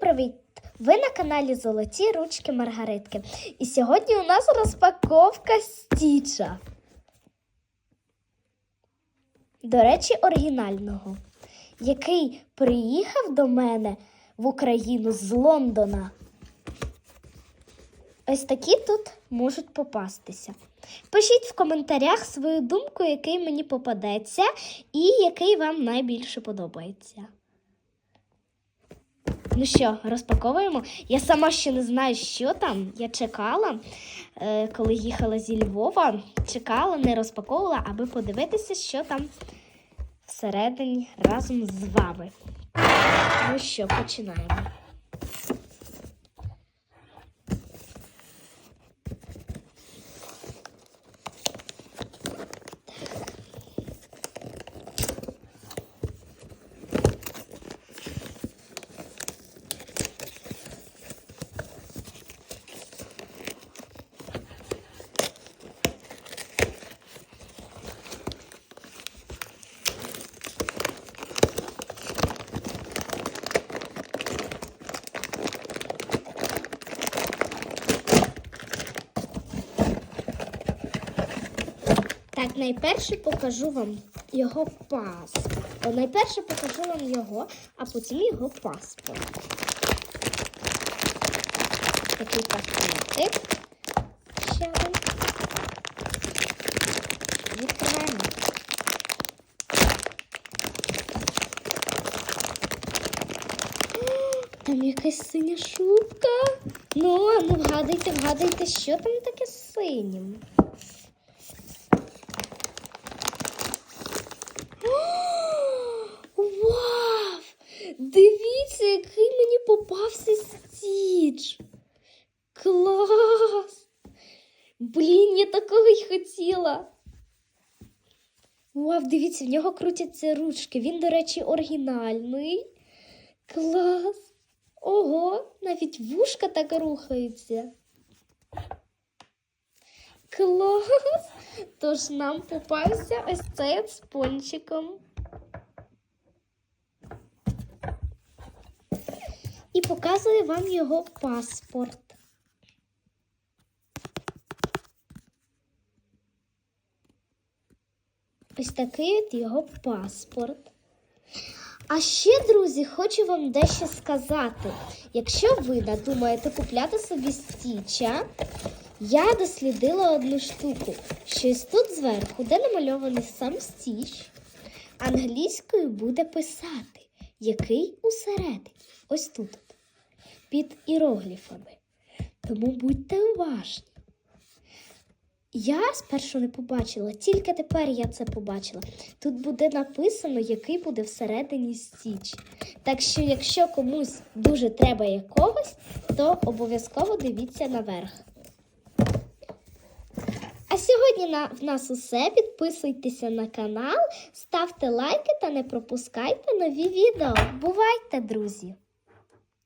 привіт! Ви на каналі Золоті Ручки Маргаритки. І сьогодні у нас розпаковка стіча. До речі, оригінального, який приїхав до мене в Україну з Лондона. Ось такі тут можуть попастися. Пишіть в коментарях свою думку, який мені попадеться, і який вам найбільше подобається. Ну що, розпаковуємо. Я сама ще не знаю, що там. Я чекала, е, коли їхала зі Львова. Чекала, не розпаковувала, аби подивитися, що там всередині разом з вами. Ну що, починаємо. Так, найперше покажу вам його пас. О, найперше покажу вам його, а потім його паспорт. Такий. Відкриваємо. Там якась синя шубка. Ну, ну вгадайте, вгадайте, що там таке з синім. Вау! Дивіться, який мені попався стіч. Клас! Блін, я такого й хотіла. Вау, дивіться, в нього крутяться ручки. Він, до речі, оригінальний. Клас! Ого, навіть вушка так рухається. Клас! Тож нам попався ось цей з пончиком. І показую вам його паспорт. Ось такий от його паспорт. А ще, друзі, хочу вам дещо сказати. Якщо ви надумаєте купляти собі стіча, я дослідила одну штуку. Щось тут зверху, де намальований сам стіч, англійською буде писати, який усередині. Ось тут, під іерогліфами. Тому будьте уважні. Я спершу не побачила, тільки тепер я це побачила. Тут буде написано, який буде всередині стіч. Так що, якщо комусь дуже треба якогось, то обов'язково дивіться наверх. А сьогодні на, в нас усе. Підписуйтеся на канал, ставте лайки та не пропускайте нові відео. Бувайте, друзі!